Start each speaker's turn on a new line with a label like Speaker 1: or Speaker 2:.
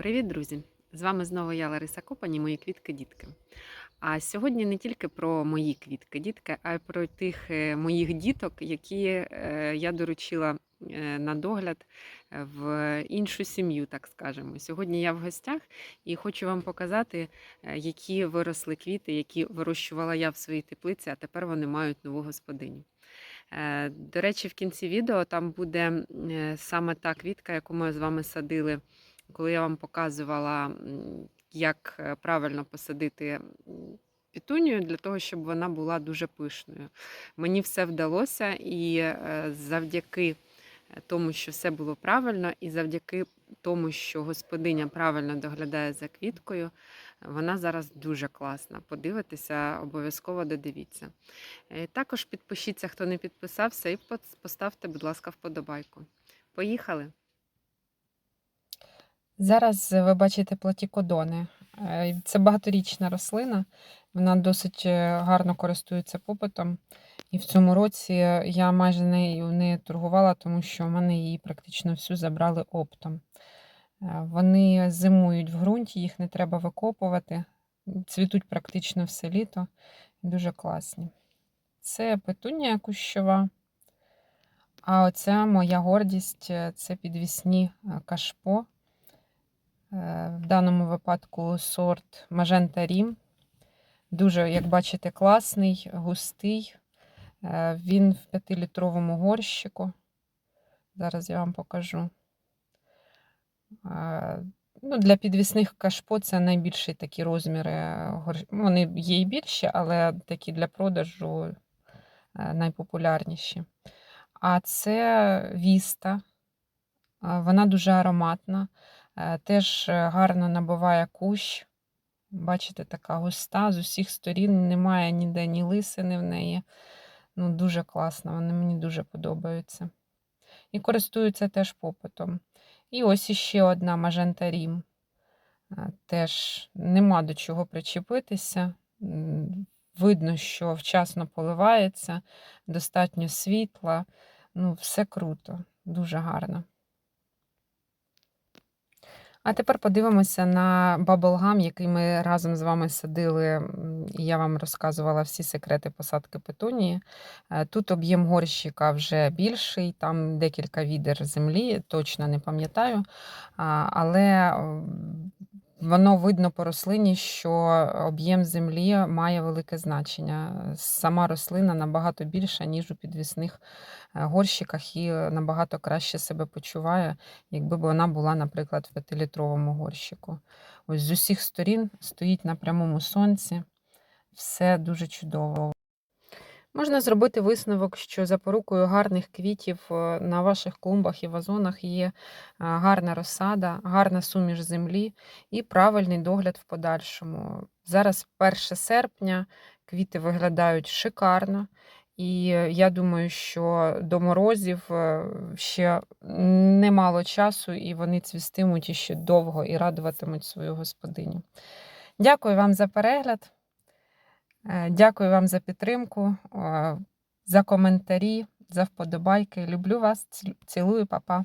Speaker 1: Привіт, друзі! З вами знову я Лариса Копані, мої квітки-дітки. А сьогодні не тільки про мої квітки-дітки, а й про тих е, моїх діток, які е, я доручила е, на догляд в іншу сім'ю, так скажемо. Сьогодні я в гостях і хочу вам показати, які виросли квіти, які вирощувала я в своїй теплиці, а тепер вони мають нову господиню. До речі, в кінці відео там буде саме та квітка, яку ми з вами садили коли я вам показувала, як е, правильно посадити м, петунію для того, щоб вона була дуже пишною. Мені все вдалося, і е, завдяки тому, що все було правильно, і завдяки тому, що господиня правильно доглядає за квіткою, вона зараз дуже класна. Подивитися, обов'язково додивіться. Е, Також підпишіться, хто не підписався, і поставте, будь ласка, вподобайку. Поїхали!
Speaker 2: Зараз ви бачите платікодони. Е, Це багаторічна рослина, вона досить е, гарно користується попитом. І в цьому році я майже нею не торгувала, тому що в мене її практично всю забрали оптом. Е, Вони зимують в ґрунті, їх не треба викопувати, цвітуть практично все літо. Дуже класні. Це петунія кущова. А оця моя гордість е, це підвісні е, кашпо. Е, В даному випадку сорт Magenta Rim. Дуже, як бачите, класний, густий. Е, Він в 5-літровому горщику. Зараз я вам покажу. Е, Ну, для підвісних кашпо це найбільші такі розміри. Вони є і більші, але такі для продажу найпопулярніші. А це віста. Вона дуже ароматна. Е, Теж е, гарно набиває кущ. Бачите, така густа з усіх сторін, немає ніде ні лисини в неї. Ну, дуже класно, вони мені дуже подобаються. І користуються теж попитом. І ось іще одна Magenta Rim. Е, Теж нема до чого причепитися. Видно, що вчасно поливається, достатньо світла. Ну, все круто, дуже гарно. А тепер подивимося на баблгам, який ми разом з вами садили. Я вам розказувала всі секрети посадки петунії. Е, Тут об'єм горщика вже більший, там декілька відер землі, точно не пам'ятаю. Але воно видно по рослині, що об'єм землі має велике значення. Сама рослина набагато більша, ніж у підвісних е, горщиках, і набагато краще себе почуває якби вона була, наприклад, в 5-літровому горщику. Ось з усіх сторін стоїть на прямому сонці. Все дуже чудово. Можна зробити висновок, що запорукою гарних квітів е, на ваших клумбах і вазонах є е, гарна розсада, гарна суміш землі і правильний догляд в подальшому. Зараз 1 серпня, квіти виглядають шикарно. І е, я думаю, що до морозів ще немало часу, і вони цвістимуть іще довго і радуватимуть свою господиню. Дякую вам за перегляд. Е, Дякую вам за підтримку, за коментарі, за вподобайки. Люблю вас, цілую, папа.